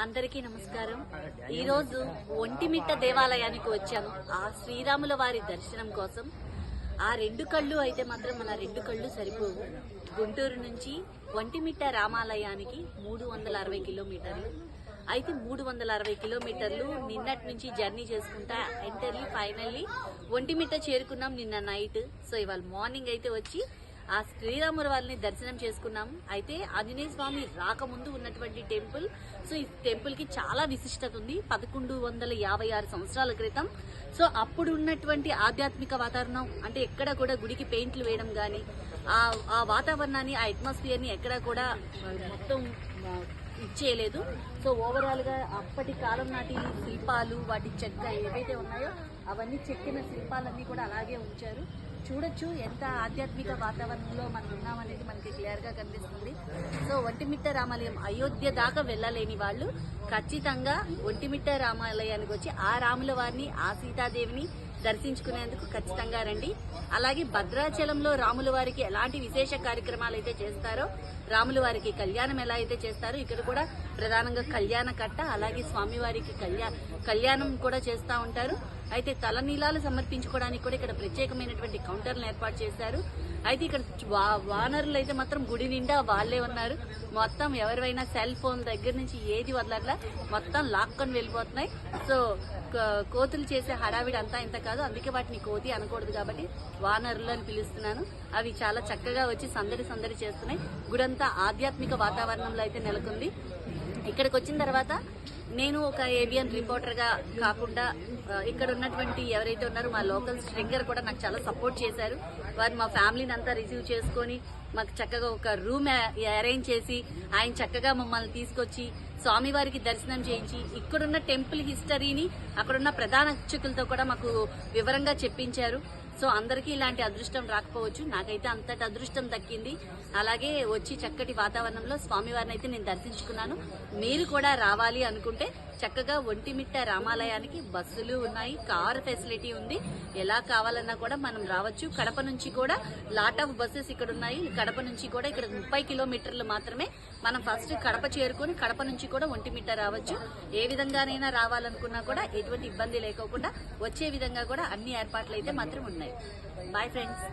అందరికీ నమస్కారం. ఈరోజు ఒంటిమిట్ట దేవాలయానికి వచ్చాము ఆ శ్రీరాముల వారి దర్శనం కోసం. ఆ రెండు కళ్ళు అయితే మాత్రం మన రెండు కళ్ళు సరిపోవు. గుంటూరు నుంచి ఒంటిమిట్ట రామాలయానికి మూడు వందల అరవై కిలోమీటర్లు. అయితే మూడు వందల అరవై కిలోమీటర్లు నిన్నటి నుంచి జర్నీ చేసుకుంటా ఎంటర్లీ ఫైనల్లీ ఒంటిమిట్ట చేరుకున్నాం నిన్న నైట్. సో ఇవాళ మార్నింగ్ అయితే వచ్చి ఆ శ్రీరాముల వారిని దర్శనం చేసుకున్నాం. అయితే ఆంజనేయ స్వామి రాకముందు ఉన్నటువంటి టెంపుల్ సో ఈ టెంపుల్కి చాలా విశిష్టత ఉంది. పదకొండు వందల యాభై ఆరు సంవత్సరాల క్రితం. సో అప్పుడు ఉన్నటువంటి ఆధ్యాత్మిక వాతావరణం అంటే ఎక్కడ కూడా గుడికి పెయింట్లు వేయడం కానీ ఆ ఆ వాతావరణాన్ని ఆ అట్మాస్ఫియర్ని ఎక్కడ కూడా మొత్తం ఇచ్చేయలేదు సో ఓవరాల్గా అప్పటి కాలం నాటి శిల్పాలు వాటి చెక్క ఏవైతే ఉన్నాయో అవన్నీ చెక్కిన శిల్పాలన్నీ కూడా అలాగే ఉంచారు. చూడొచ్చు ఎంత ఆధ్యాత్మిక వాతావరణంలో మనం ఉన్నామనేది మనకి క్లియర్గా కనిపిస్తుంది. సో ఒంటిమిట్ట రామాలయం అయోధ్య దాకా వెళ్ళలేని వాళ్ళు ఖచ్చితంగా ఒంటిమిట్ట రామాలయానికి వచ్చి ఆ రాముల వారిని ఆ సీతాదేవిని దర్శించుకునేందుకు ఖచ్చితంగా రండి. అలాగే భద్రాచలంలో రాముల వారికి ఎలాంటి విశేష కార్యక్రమాలు అయితే చేస్తారో రాముల వారికి కళ్యాణం ఎలా అయితే చేస్తారో ఇక్కడ కూడా ప్రధానంగా కళ్యాణ కట్ట అలాగే స్వామివారికి కళ్యాణ కళ్యాణం కూడా చేస్తూ ఉంటారు. అయితే తలనీలాలు సమర్పించుకోవడానికి కూడా ఇక్కడ ప్రత్యేకమైనటువంటి కౌంటర్లను ఏర్పాటు చేశారు. అయితే ఇక్కడ వా- వానరులు అయితే మాత్రం గుడి నిండా వాళ్ళే ఉన్నారు. మొత్తం ఎవరివైనా సెల్ ఫోన్ దగ్గర నుంచి ఏది వదలట్లా మొత్తం లాక్కొని వెళ్ళిపోతున్నాయి. సో కోతులు చేసే హడావిడి అంతా ఇంత కాదు. అందుకే వాటిని కోతి అనకూడదు కాబట్టి వానరులు అని పిలుస్తున్నాను. అవి చాలా చక్కగా వచ్చి సందడి సందడి చేస్తున్నాయి. గుడంతా ఆధ్యాత్మిక వాతావరణంలో అయితే నెలకొంది. ఇక్కడికి వచ్చిన తర్వాత నేను ఒక ఏబిఎన్ రిపోర్టర్గా కాకుండా ఇక్కడ ఉన్నటువంటి ఎవరైతే ఉన్నారో మా లోకల్ స్ట్రింగర్ కూడా నాకు చాలా సపోర్ట్ చేశారు. వారు మా ఫ్యామిలీని అంతా రిసీవ్ చేసుకొని మాకు చక్కగా ఒక రూమ్ అరేంజ్ చేసి ఆయన చక్కగా మమ్మల్ని తీసుకొచ్చి స్వామివారికి దర్శనం చేయించి ఇక్కడున్న టెంపుల్ హిస్టరీని అక్కడున్న ప్రధాన అర్చకులతో కూడా మాకు వివరంగా చెప్పించారు. సో అందరికీ ఇలాంటి అదృష్టం రాకపోవచ్చు. నాకైతే అంతటి అదృష్టం దక్కింది. అలాగే వచ్చి చక్కటి వాతావరణంలో స్వామివారిని అయితే నేను దర్శించుకున్నాను. మీరు కూడా రావాలి అనుకుంటే చక్కగా ఒంటిమిట్ట రామాలయానికి బస్సులు ఉన్నాయి కార్ ఫెసిలిటీ ఉంది. ఎలా కావాలన్నా కూడా మనం రావచ్చు. కడప నుంచి కూడా లాట్ ఆఫ్ బస్సెస్ ఇక్కడ ఉన్నాయి. కడప నుంచి కూడా ఇక్కడ ముప్పై కిలోమీటర్లు మాత్రమే మనం ఫస్ట్ కడప చేరుకొని కడప నుంచి కూడా ఒంటిమిట్ట రావచ్చు. ఏ విధంగానైనా రావాలనుకున్నా కూడా ఎటువంటి ఇబ్బంది లేకోకుండా వచ్చే విధంగా కూడా అన్ని ఏర్పాట్లు అయితే మాత్రం ఉన్నాయి. Bye friends